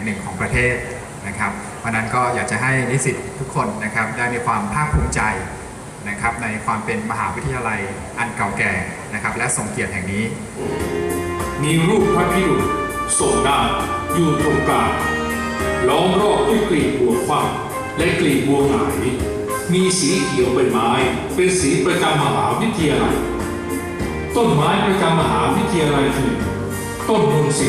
งหนึ่งของประเทศนะครับเพราะนั้นก็อยากจะให้นิสิตทุกคนนะครับได้มีความภาคภูมิใจนะครับในความเป็นมหาวิทยาลัยอันเก่าแก่นะครับและทรงเกียรติแห่งนี้ มีรูปพระพิรุณทรงด้านอยู่ตรงกลางล้อมรอบด้วยกลีบบัวคว่ำและกลีบบัวหงาย มีสีเขียวเป็นไม้เป็นสีประจำมหาวิทยาลัย ต้นไม้ประจำมหาวิทยาลัยคือต้นนนทรี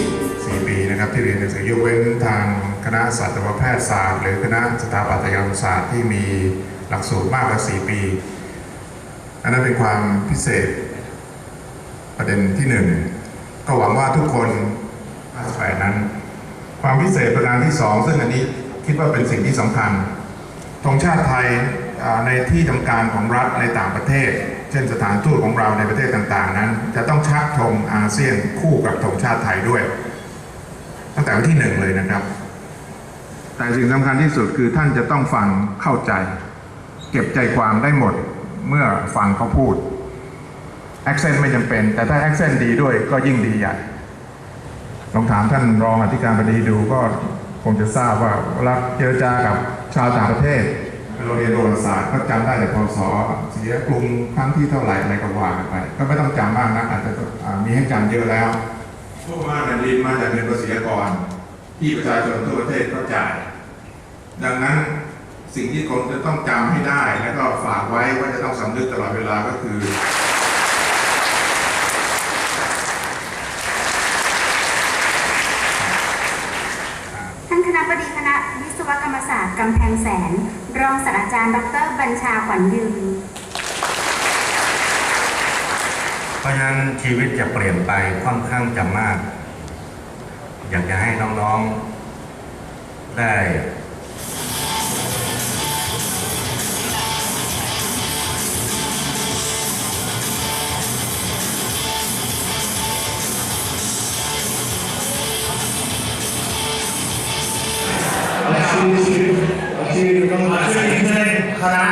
สี่ปีนะครับ ที่เรียนหนังสือยกเว้นทางคณะสัตวแพทยศาสตร์ หรือคณะสถาปัตยกรรมศาสตร์ที่มีหลักสูตรมากกว่าสี่ปี อันนั้นเป็นความพิเศษประเด็นที่หนึ่งก็หวังว่าทุกคนมาสแฝดนั้น ความพิเศษประการที่สองซึ่งอันนี้คิดว่าเป็นสิ่งที่สำคัญธงชาติไทยในที่ทำการของรัฐในต่างประเทศ เช่นสถานทูตของเราในประเทศต่างๆ นั้น จะต้องชักธงอาเซียนคู่กับธงชาติไทยด้วย ตั้งแต่วันที่หนึ่งเลยนะครับ แต่สิ่งสำคัญที่สุดคือท่านจะต้องฟังเข้าใจ เก็บใจความได้หมดเมื่อฟังเขาพูด accent ไม่จำเป็น แต่ถ้า accent ดีด้วยก็ยิ่งดีใหญ่ลองถามท่านรองอธิการบดีดูก็คงจะทราบว่าเวลาเจรจากับชาวต่างประเทศเราเรียนประวัติศาสตร์ก็จำได้แต่พศเสียกรุงครั้งที่เท่าไหร่อะไรก็ว่ากันไป ก็ไม่ต้องจำมากนะอาจจะมีให้จำเยอะแล้ว พวกมาแผ่นดินมาจากเงินภาษีกรที่ประชาชนทั่วประเทศก็จ่าย ดังนั้นสิ่งที่คนจะต้องจำให้ได้ แล้วก็ฝากไว้ว่าจะต้องสำนึกตลอดเวลาก็คือ ท่านคณะบดีคณะวิศวกรรมศาสตร์กำแพงแสน รองศาสตราจารย์ ดร บัญชาขวัญยืน เพราะฉะนั้นชีวิตจะเปลี่ยนไปค่อนข้างจะมาก อยากจะให้น้องๆ ได้ชื่อชื่อชื่อต้องชื่อจริงเลยคณะ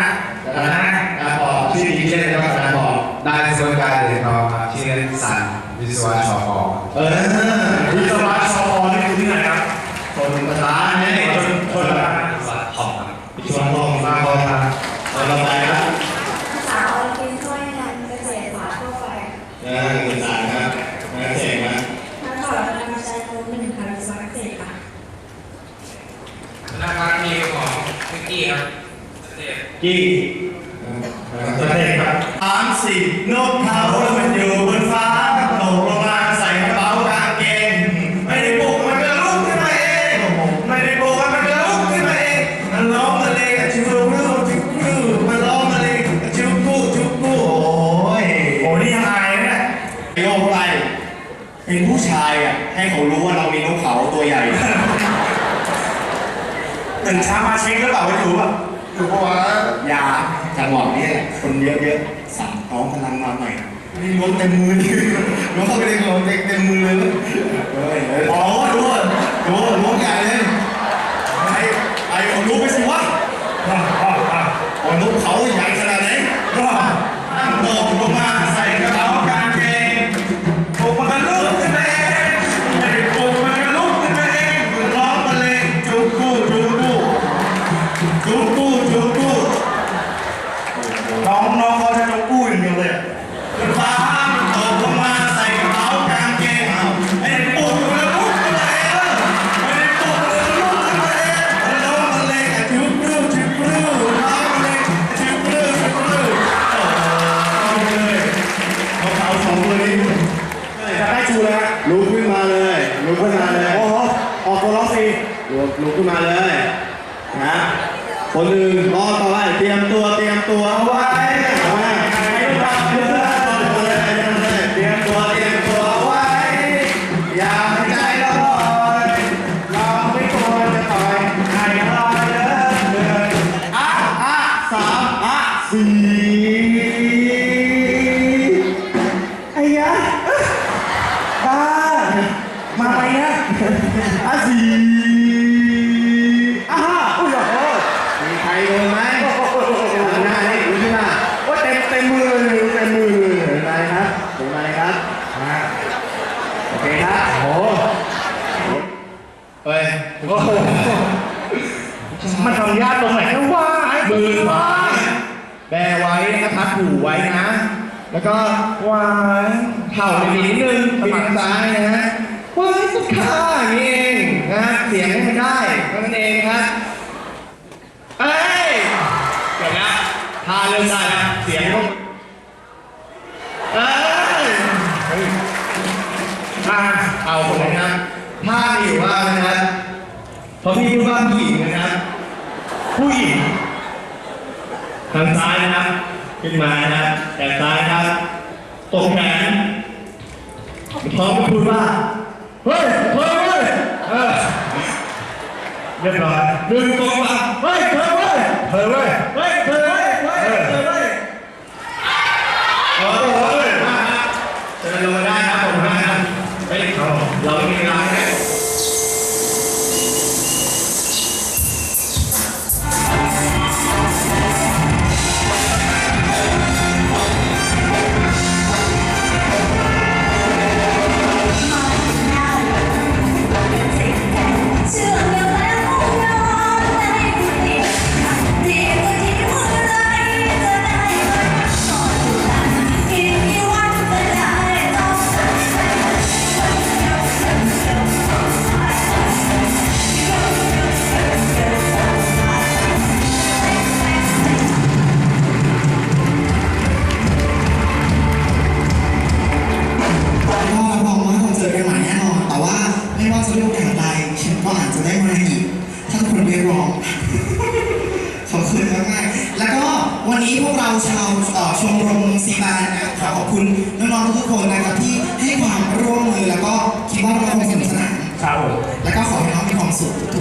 คณะการพอชื่อจริงเล่นแล้วก็คณะพอ นายวิศวการเหรียญทองครับชื่อเล่นสันวิศวะชอเออวิศวะชอนี่คือที่ไหนครับชนประธานเนี่ยชนชนประธานวิศวะทองครับวิศวะทองมาพอครับเราไปครับสาวกินช่วยงานเกษตรศาสตร์ทั่วไปนะคุณสารครับนะเจ๋งนะนักข่าวกำลังใจโน้นหนึ่งค่ะวิศวะเกษตรค่ะคณะการมีของพิกกี้ครับเทพกี่ประเทศครับสาม สิ ขึ้นมาเลย โอ้โห ออกตัวล็อกสิลุกลุกขึ้นมาเลยนะคนหนึ่งรอต่อไป อาสีอาฮ่าอ้ยโอ้มีใครโดนไหมน้าให้ดูที่หน้ว่าเต็มเต็มมือเต็มมือเลยเห็ไหมครับเห็ครับโอเคครัโอ้เฮ้มันทำยากตรงไหนนะวะมือวะแบไว้นะครับหูไว้นะ แล้วก็วางเข่าไปนิดนึงบินซ้ายนะฮะ ท่าเองนะฮเสียงให้มันได้เท่านั้นเองครับเอ้ยเกนะทาเริ่มได้แล้วเสียงต้องเอ้เฮ้ยมาเอาผมนะผ้ามีอยู่ว่านะครัพอพี่พูดว่าผู้หญิงนะครัผู้หญิงทางซ้ายนะครับขึ้นมานะแต่ซ้ายนะครับตกแขนพร้อมกัพูดว่า ฮ้ยเพิ่เว้ยเออเรียบร้อยดึงตรงมาเฮ้ยเพิ่มเว้ยเพิ่มเว้ยเฮ้ย Gracias.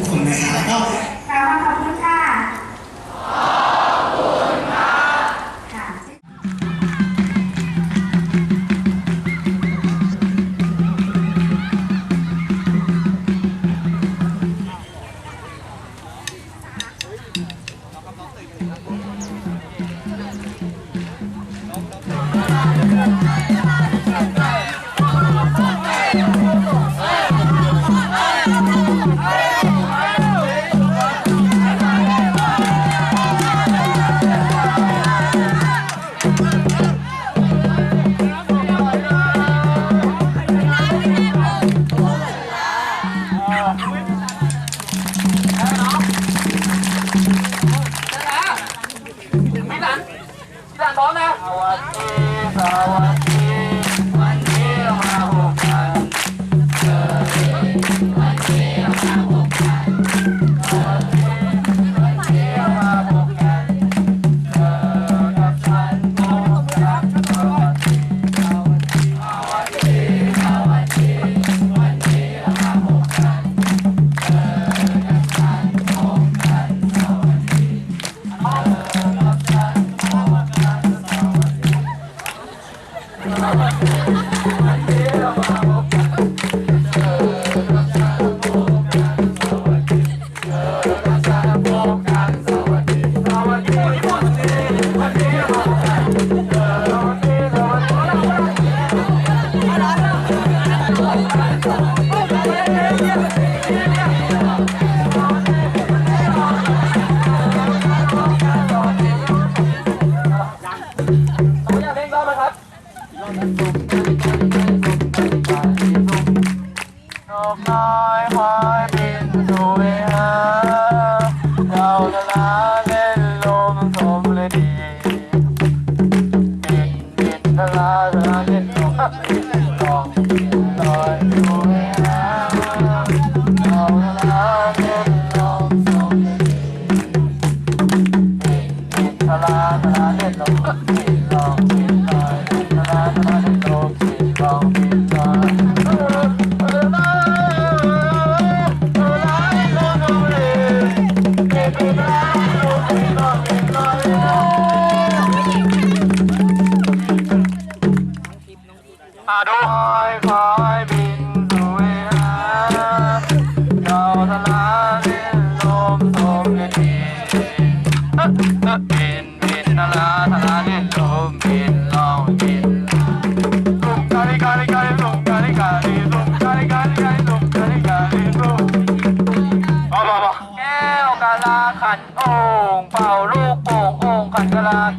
Wonderful.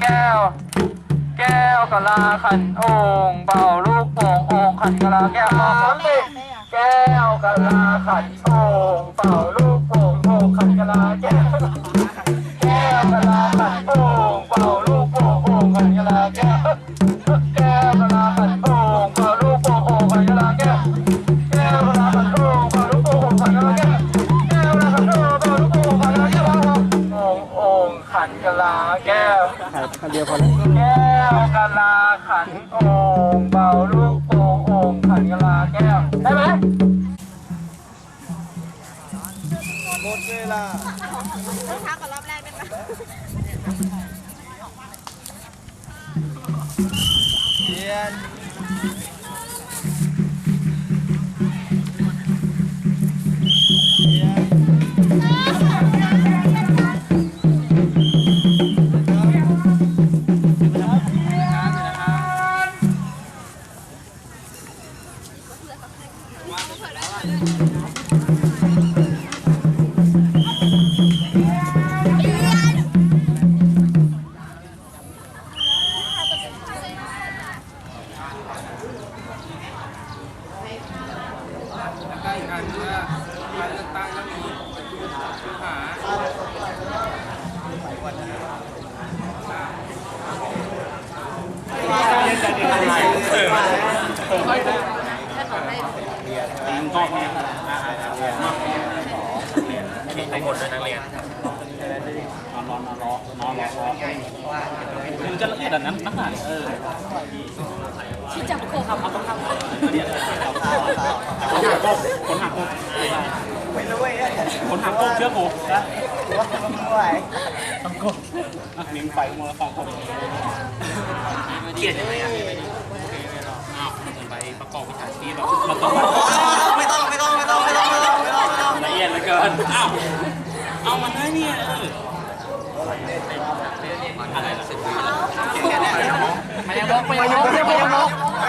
แก้วแก้วกะลาขันองเบาลูกโป่งองขันกะลาแก้วมาสิแก้วกะลาขันองเบาลูก ได้ไหมหมดเวลาต้องช้ากับารอบแรกเป็นไหมเยี่ยน มีมายมกด้วยตัวไม่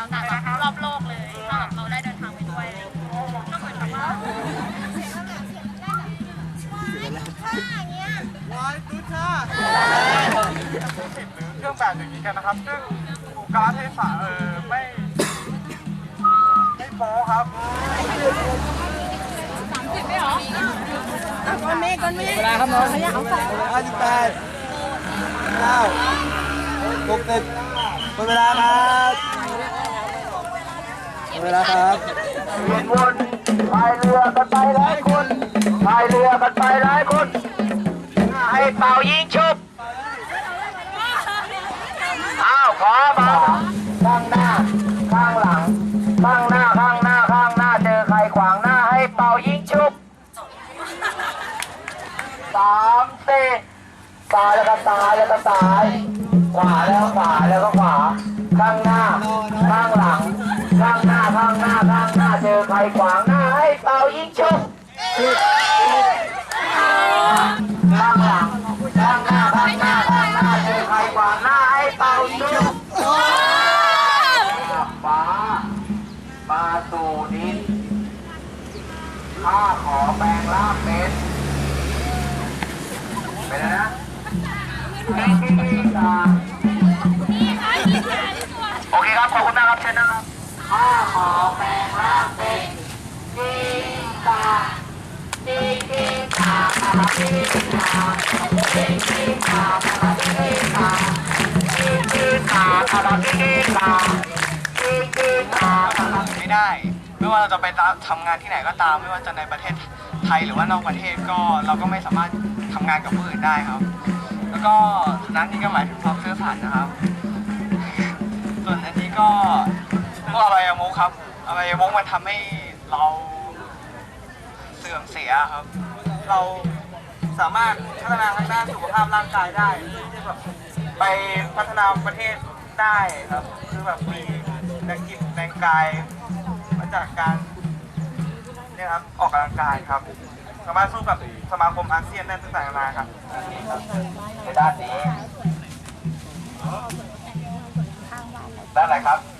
รอบตัวอย่างเดียแบบรอบโลกเลยก็แบบเราได้เดินทางไปด้วยอะไรอย่างเงี้ยก็เหมือนกับว่าเครื่องแบบอย่างนี้กันนะครับ ซึ่งถูกกาลเทศะเออไม่ ไม่โป๊ครับเวลาครับน้องห้าสิบแปดเก้าหกสิบหมดเวลาครับ เวลาครับวนพายเรือกันไปหลายคนพายเรือกันไปหลายคน ให้เป่ายิงชุบอ้าวขอมาข้างหน้า ข้างหลัง ข้างหน้า ข้างหน้า ข้างหน้า เจอใครขวางหน้าให้เป่ายิงชุบสามสี่ซ้ายแล้วก็ซ้ายแล้วก็ซ้าย ขวาแล้วขวาแล้วก็ขวา ข้างหน้า ข้างหลัง ข้างหน้าข้างหน้าข้างหน้าเจอใครขวางหน้าให้เป่ายิงชุบข้างหลังข้างหน้าข้างหน้าข้างหน้าเจอใครขวางหน้าให้เป่ายิงชุบฟ้ามาสู่ดินข้าขอแปลงร่างเป็นเป็นะไรนะเป็นกิ้งก่าโอเคครับ ขอบคุณมากครับเชิญนะครับ ข้าขอแปลงร่างเป็นกิ้งก่ากิ้งกิ้งก่ากิ้งก่ากิ้งกิ้งก่ากิ้งก่ากิ้งกิ้งก่ากิ้งก่ากิ้งกิ้งก่าไม่ได้ ไม่ว่าเราจะไปทำงานที่ไหนก็ตาม ไม่ว่าจะในประเทศไทยหรือว่านอกประเทศก็เราก็ไม่สามารถทำงานกับผู้อื่นได้ครับ แล้วก็นั้นนี่ก็หมายถึงความซื่อสัตย์นะครับ ส่วนอันนี้ก็ อบายมุกครับอบายมุกมันทำให้เราเสื่อมเสียครับ เราสามารถพัฒนาทางด้านสุขภาพร่างกายได้เพื่อที่จะแบบไปพัฒนาประเทศได้ครับ คือแบบมีแรงกินแรงกายมาจากการเนี่ยครับออกกำลังกายครับ สามารถสู้กับสมาคมอาเซียนได้ต่างๆนานาครับในด้านนี้ด้านอะไรครับอ่า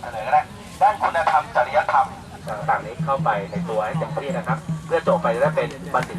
เฉลยก็ได้ด้านคุณธรรมจริยธรรมต่างๆนี้เข้าไปในตัวให้เต็มที่นะครับ เพื่อจบไปจะได้เป็นบัณฑิต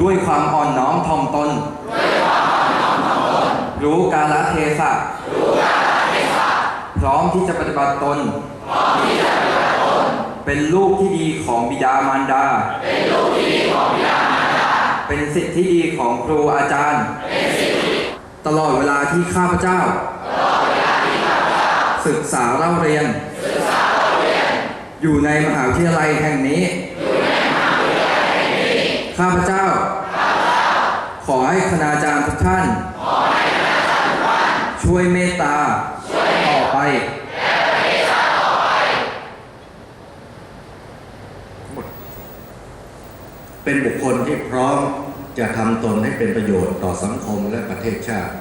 ด้วยความอ่อนน้อมถ่อมตน รู้กาลเทศะ พร้อมที่จะปฏิบัติตน เป็นลูกที่ดีของบิดามารดา เป็นสิทธิที่ดีของครูอาจารย์ ตลอดเวลาที่ข้าพเจ้า ศึกษาเล่าเรียน อยู่ในมหาวิทยาลัยแห่งนี้ ข้าพเจ้า ขอให้คณาจารย์ทุกท่าน ช่วยเมตตาต่อไป เป็นบุคคลที่พร้อมจะทำตนให้เป็นประโยชน์ต่อสังคมและประเทศชาติ